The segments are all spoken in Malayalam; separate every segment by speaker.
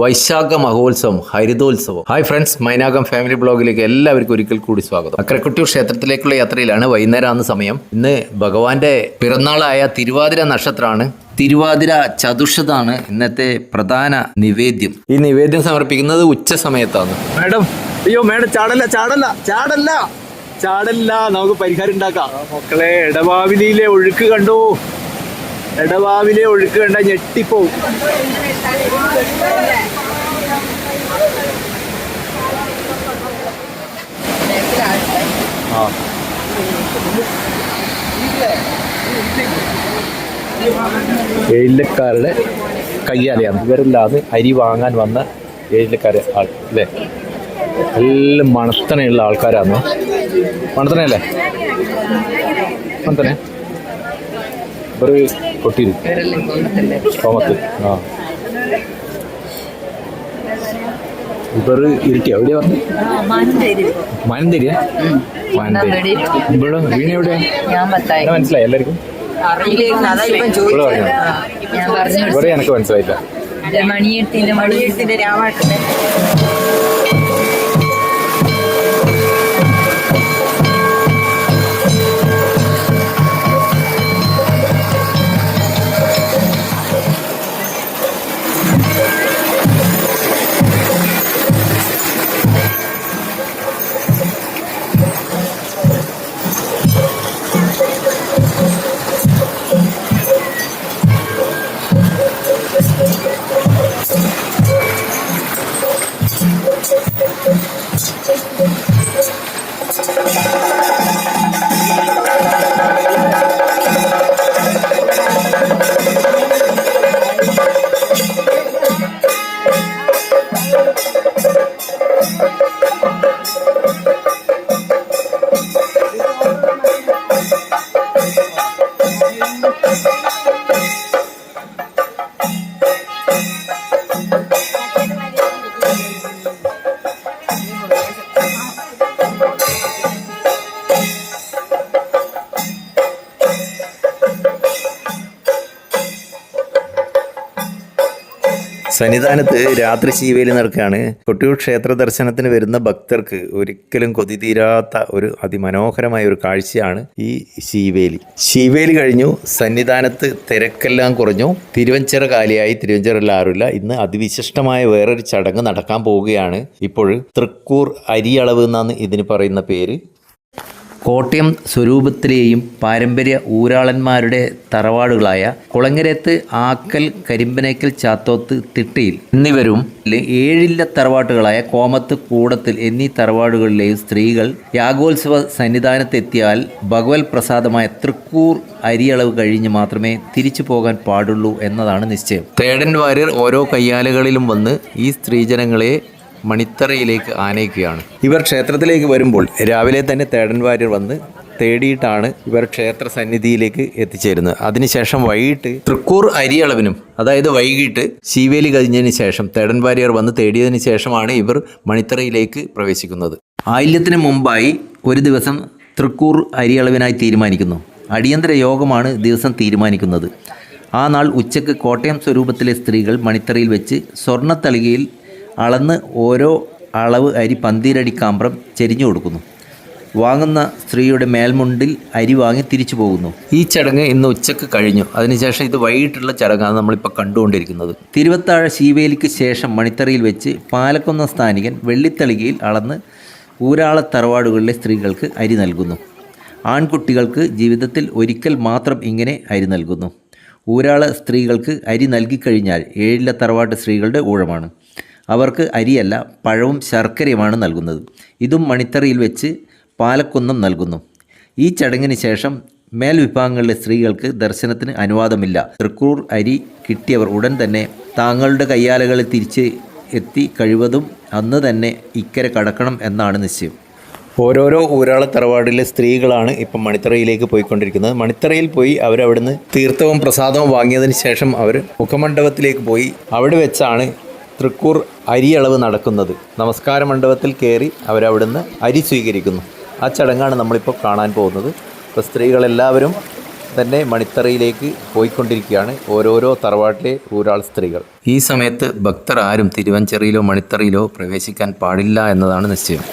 Speaker 1: Vaishakha Mahotsavam Harithotsavam. Hi friends Mainakam family ബ്ലോഗിലേക്ക് എല്ലാവർക്കും ഒരിക്കൽ കൂടി സ്വാഗതം. അക്രക്കുട്ടൂർ ക്ഷേത്രത്തിലേക്കുള്ള യാത്രയിലാണ് വൈകുന്നേരം ആകുന്ന സമയം. ഇന്ന് ഭഗവാന്റെ പിറന്നാളായ തിരുവാതിര നക്ഷത്രമാണ്. തിരുവാതിര ചതുഷതാണ് ഇന്നത്തെ പ്രധാന നിവേദ്യം. ഈ നിവേദ്യം സമർപ്പിക്കുന്നത് ഉച്ച സമയത്താണ്.
Speaker 2: മാഡം അയ്യോ മാഡം ചാടല്ല ചാടല്ല ചാടല്ല. ചാടല്ല നമുക്ക് പരിഹാരം ഉണ്ടാക്കാം. മക്കളെ ഇടവാവിലിയിലെ ഒഴുക്ക് കണ്ടു. എടവാവിലെ ഒഴുക്ക് കണ്ട ഞെട്ടിപ്പോവും ഏഴിലക്കാരുടെ കയ്യാലയാണ്. ഇവരില്ലാതെ അരി വാങ്ങാൻ വന്ന ഏഴിലക്കാരെ ആൾ അല്ലേ? നല്ല മണത്തനെയുള്ള ആൾക്കാരാണ്. മണത്തനല്ലേ മണത്തനെ? ഇവർ കോമത്ത് ആ. ഇവർ ഇരുട്ടിയോ എവിടെയാ പറഞ്ഞു മാനന്തേരിയാ? മാനന്തേരി. ഇവിടെ വീണ എവിടെയാ? മനസ്സിലായി എല്ലാവർക്കും? ഇവിടെ എനിക്ക് മനസ്സിലായില്ല.
Speaker 3: മണിയെട്ടിന്റെ മണിയെട്ടിന്റെ രാമാട്ടന്റെ
Speaker 1: സന്നിധാനത്ത് രാത്രി ശീവേലി നടക്കുകയാണ്. കൊട്ടിയൂർ ക്ഷേത്ര ദർശനത്തിന് വരുന്ന ഭക്തർക്ക് ഒരിക്കലും കൊതി തീരാത്ത ഒരു അതിമനോഹരമായ ഒരു കാഴ്ചയാണ് ഈ ശീവേലി. ശീവേലി കഴിഞ്ഞു സന്നിധാനത്ത് തിരക്കെല്ലാം കുറഞ്ഞു. തിരുവഞ്ചിറ കാലിയായി തിരുവഞ്ചിറയിൽ ആരുമില്ല. ഇന്ന് അതിവിശിഷ്ടമായ വേറൊരു ചടങ്ങ് നടക്കാൻ പോവുകയാണ്. ഇപ്പോൾ തൃക്കൂർ അരിയളവ് എന്നാണ് ഇതിന് പറയുന്ന പേര്. കോട്ടയം സ്വരൂപത്തിലെയും പാരമ്പര്യ ഊരാളന്മാരുടെ തറവാടുകളായ കുളങ്ങരത്ത് ആക്കൽ കരിമ്പനേക്കൽ ചാത്തോത്ത് തിട്ടയിൽ എന്നിവരും ഏഴില്ല തറവാട്ടുകളായ കോമത്ത് കൂടത്തിൽ എന്നീ തറവാടുകളിലെയും സ്ത്രീകൾ യാഗോത്സവ സന്നിധാനത്തെത്തിയാൽ ഭഗവത് പ്രസാദമായ തൃക്കൂർ അരിയളവ് കഴിഞ്ഞ് മാത്രമേ തിരിച്ചു പോകാൻ പാടുള്ളൂ എന്നതാണ് നിശ്ചയം. തേടൻ വാര്യർ ഓരോ കയ്യാലകളിലും വന്ന് ഈ സ്ത്രീജനങ്ങളെ മണിത്തറയിലേക്ക് ആനയിക്കുകയാണ്. ഇവർ ക്ഷേത്രത്തിലേക്ക് വരുമ്പോൾ രാവിലെ തന്നെ തേടൻ വാര്യർ വന്ന് തേടിയിട്ടാണ് ഇവർ ക്ഷേത്ര സന്നിധിയിലേക്ക് എത്തിച്ചേരുന്നത്. അതിനുശേഷം വൈകിട്ട് തൃക്കൂർ അരിയളവിനും അതായത് വൈകിട്ട് ശീവേലി കഴിഞ്ഞതിന് ശേഷം തേടൻ വാര്യർ വന്ന് തേടിയതിന് ശേഷമാണ് ഇവർ മണിത്തറയിലേക്ക് പ്രവേശിക്കുന്നത്. ആയില്യത്തിന് മുമ്പായി ഒരു ദിവസം തൃക്കൂർ അരിയളവിനായി തീരുമാനിക്കുന്നു. അടിയന്തര യോഗമാണ് ദിവസം തീരുമാനിക്കുന്നത്. ആ നാൾ ഉച്ചയ്ക്ക് കോട്ടയം സ്വരൂപത്തിലെ സ്ത്രീകൾ മണിത്തറയിൽ വെച്ച് സ്വർണത്തളികയിൽ അളന്ന് ഓരോ അളവ് അരി പന്തീരടി കാമ്പ്രം ചെരിഞ്ഞു കൊടുക്കുന്നു. വാങ്ങുന്ന സ്ത്രീയുടെ മേൽമുണ്ടിൽ അരി വാങ്ങി തിരിച്ചു പോകുന്നു. ഈ ചടങ്ങ് ഇന്ന് ഉച്ചയ്ക്ക് കഴിഞ്ഞു. അതിനുശേഷം ഇത് വൈകിട്ടുള്ള ചടങ്ങാണ് നമ്മളിപ്പോൾ കണ്ടുകൊണ്ടിരിക്കുന്നത്. തിരുവത്താഴ ശീവേലിക്ക് ശേഷം മണിത്തറയിൽ വെച്ച് പാലക്കുന്ന സ്ഥാനികൻ വെള്ളിത്തളികയിൽ അളന്ന് ഊരാള തറവാടുകളിലെ സ്ത്രീകൾക്ക് അരി നൽകുന്നു. ആൺകുട്ടികൾക്ക് ജീവിതത്തിൽ ഒരിക്കൽ മാത്രം ഇങ്ങനെ അരി നൽകുന്നു. ഊരാള സ്ത്രീകൾക്ക് അരി നൽകിക്കഴിഞ്ഞാൽ ഏഴില തറവാട്ട് സ്ത്രീകളുടെ ഊഴമാണ്. അവർക്ക് അരിയല്ല പഴവും ശർക്കരയുമാണ് നൽകുന്നത്. ഇതും മണിത്തറയിൽ വെച്ച് പാലക്കൊന്നും നൽകുന്നു. ഈ ചടങ്ങിന് ശേഷം മേൽവിഭാഗങ്ങളിലെ സ്ത്രീകൾക്ക് ദർശനത്തിന് അനുവാദമില്ല. തൃക്കൂർ അരി കിട്ടിയവർ ഉടൻ തന്നെ താങ്കളുടെ കയ്യാലകളിൽ തിരിച്ച് എത്തി കഴിവതും അന്ന് തന്നെ ഇക്കരെ കടക്കണം എന്നാണ് നിശ്ചയം. ഓരോരോ ഊരാള തറവാടിലെ സ്ത്രീകളാണ് ഇപ്പം മണിത്തറയിലേക്ക് പോയിക്കൊണ്ടിരിക്കുന്നത്. മണിത്തറയിൽ പോയി അവരവിടുന്ന് തീർത്ഥവും പ്രസാദവും വാങ്ങിയതിന് ശേഷം അവർ മുഖമണ്ഡപത്തിലേക്ക് പോയി. അവിടെ വെച്ചാണ് തൃക്കൂർ അരിയളവ് നടക്കുന്നത്. നമസ്കാര മണ്ഡപത്തിൽ കയറി അവരവിടുന്ന് അരി സ്വീകരിക്കുന്നു. ആ ചടങ്ങാണ് നമ്മളിപ്പോൾ കാണാൻ പോകുന്നത്. ഇപ്പോൾ സ്ത്രീകളെല്ലാവരും തന്നെ മണിത്തറയിലേക്ക് പോയിക്കൊണ്ടിരിക്കുകയാണ്. ഓരോരോ തറവാട്ടിലെ ഊരാൾ സ്ത്രീകൾ. ഈ സമയത്ത് ഭക്തർ ആരും തിരുവഞ്ചെറിയിലോ മണിത്തറയിലോ പ്രവേശിക്കാൻ പാടില്ല എന്നതാണ് നിശ്ചയം.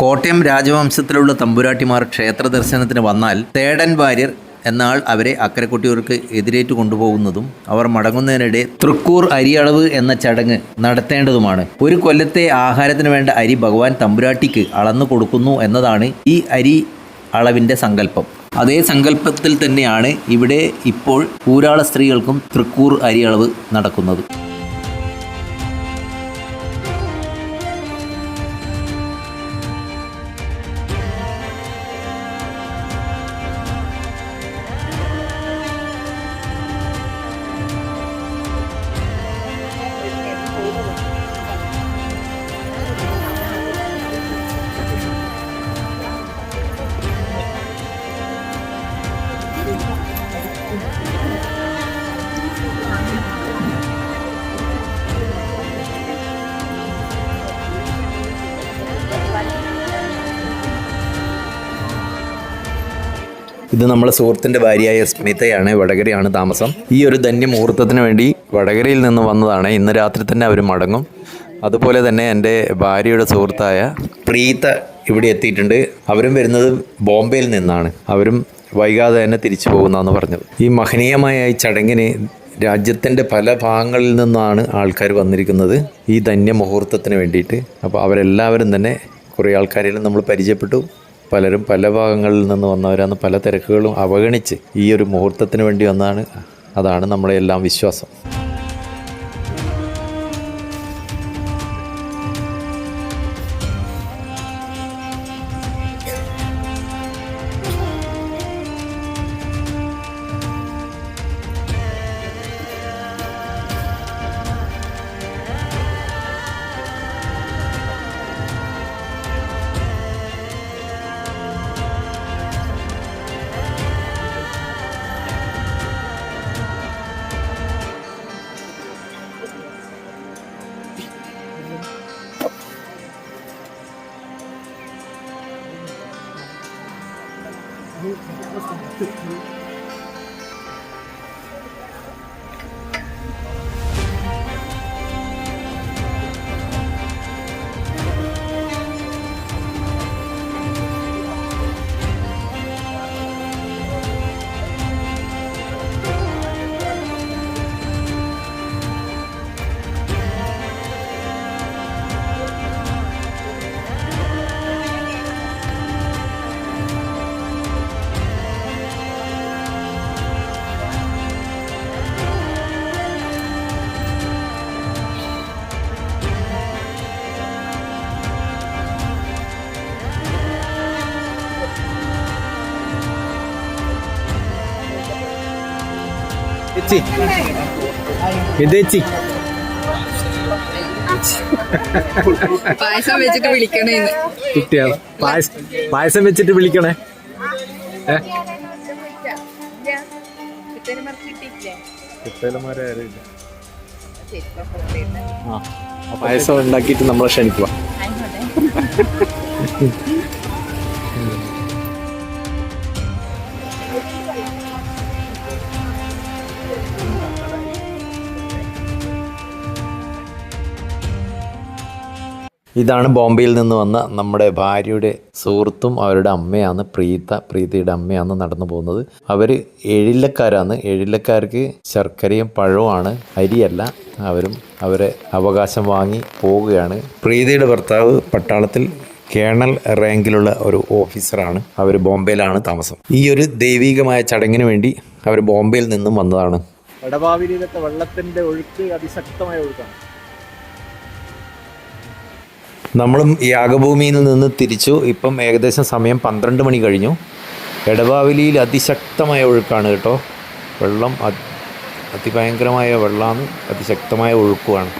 Speaker 1: കോട്ടയം രാജവംശത്തിലുള്ള തമ്പുരാട്ടിമാർ ക്ഷേത്ര ദർശനത്തിന് വന്നാൽ തേടൻ വാര്യർ എന്നാൾ അവരെ അക്കരക്കുട്ടിയൂർക്ക് എതിരേറ്റ് കൊണ്ടുപോകുന്നതും അവർ മടങ്ങുന്നതിനിടെ തൃക്കൂർ അരിയളവ് എന്ന ചടങ്ങ് നടത്തേണ്ടതുമാണ്. ഒരു കൊല്ലത്തെ ആഹാരത്തിന് വേണ്ട അരി ഭഗവാൻ തമ്പുരാട്ടിക്ക് അളന്നു കൊടുക്കുന്നു എന്നതാണ് ഈ അരി അളവിന്റെ സങ്കല്പം. അതേ സങ്കല്പത്തിൽ തന്നെയാണ് ഇവിടെ ഇപ്പോൾ ഊരാള സ്ത്രീകൾക്കും തൃക്കൂർ അരിയളവ് നടക്കുന്നത്. ഇത് നമ്മളെ സുഹൃത്തിന്റെ ഭാര്യയായ സ്മിതയാണ് വടകരയാണ് താമസം. ഈ ഒരു ധന്യ മുഹൂർത്തത്തിന് വേണ്ടി വടകരയിൽ നിന്ന് വന്നതാണ്. ഇന്ന് രാത്രി തന്നെ അവർ മടങ്ങും. അതുപോലെ തന്നെ എന്റെ ഭാര്യയുടെ സുഹൃത്തായ പ്രീത ഇവിടെ എത്തിയിട്ടുണ്ട്. അവരും വരുന്നത് ബോംബെയിൽ നിന്നാണ്. അവരും വൈകാതെ തന്നെ തിരിച്ചു പോകുന്നതെന്ന് പറഞ്ഞത്. ഈ മഹനീയമായ ഈ ചടങ്ങിന് രാജ്യത്തിന്റെ പല ഭാഗങ്ങളിൽ നിന്നാണ് ആൾക്കാർ വന്നിരിക്കുന്നത് ഈ ധന്യ മുഹൂർത്തത്തിന് വേണ്ടിയിട്ട്. അപ്പോൾ അവരെല്ലാവരും തന്നെ കുറേ ആൾക്കാരെയും നമ്മൾ പരിചയപ്പെട്ടു. പലരും പല ഭാഗങ്ങളിൽ നിന്ന് വന്നവരാണ്. പല തിരക്കുകളും അവഗണിച്ച് ഈ ഒരു മുഹൂർത്തത്തിന് വേണ്ടി വന്നതാണ്. അതാണ് നമ്മളെല്ലാം വിശ്വാസം.
Speaker 2: And 对 ചേച്ചി. ഇതേച്ചി
Speaker 3: പായസം വെച്ചിട്ട് വിളിക്കണേ
Speaker 2: കുട്ടിയാ പായസം പായസം വെച്ചിട്ട് വിളിക്കണേ. ഏ? ആ പായസം ഉണ്ടാക്കിയിട്ട് നമ്മളെ ക്ഷണിക്കുക
Speaker 1: ഇതാണ് ബോംബെയിൽ നിന്ന് വന്ന നമ്മുടെ ഭാര്യയുടെ സുഹൃത്തും അവരുടെ അമ്മയാണ് പ്രീത. പ്രീതയുടെ അമ്മയാണ് നടന്നു പോകുന്നത്. അവർ എഴിലക്കാരാണ് എഴിലക്കാർക്ക് ശർക്കരയും പഴവുമാണ് അരിയല്ല. അവരും അവരെ അവകാശം വാങ്ങി പോവുകയാണ്. പ്രീതയുടെ ഭർത്താവ് പട്ടാളത്തിൽ കേണൽ റാങ്കിലുള്ള ഒരു ഓഫീസറാണ് അവർ ബോംബെയിലാണ് താമസം. ഈ ഒരു ദൈവികമായ ചടങ്ങിന് വേണ്ടി അവർ ബോംബെയിൽ നിന്നും വന്നതാണ്.
Speaker 2: എടവാവിലത്തെ വെള്ളത്തിന്റെ ഒഴുക്ക് അതിശക്തമായ ഒഴുക്കാണ്.
Speaker 1: നമ്മളും യാഗഭൂമിയിൽ നിന്ന് തിരിച്ചു. ഇപ്പം ഏകദേശം സമയം പന്ത്രണ്ട് മണി കഴിഞ്ഞു. എടവാവിലിയിൽ അതിശക്തമായ ഒഴുക്കാണ് കേട്ടോ. വെള്ളം അതിഭയങ്കരമായ വെള്ളമാണ് അതിശക്തമായ ഒഴുക്കുമാണ്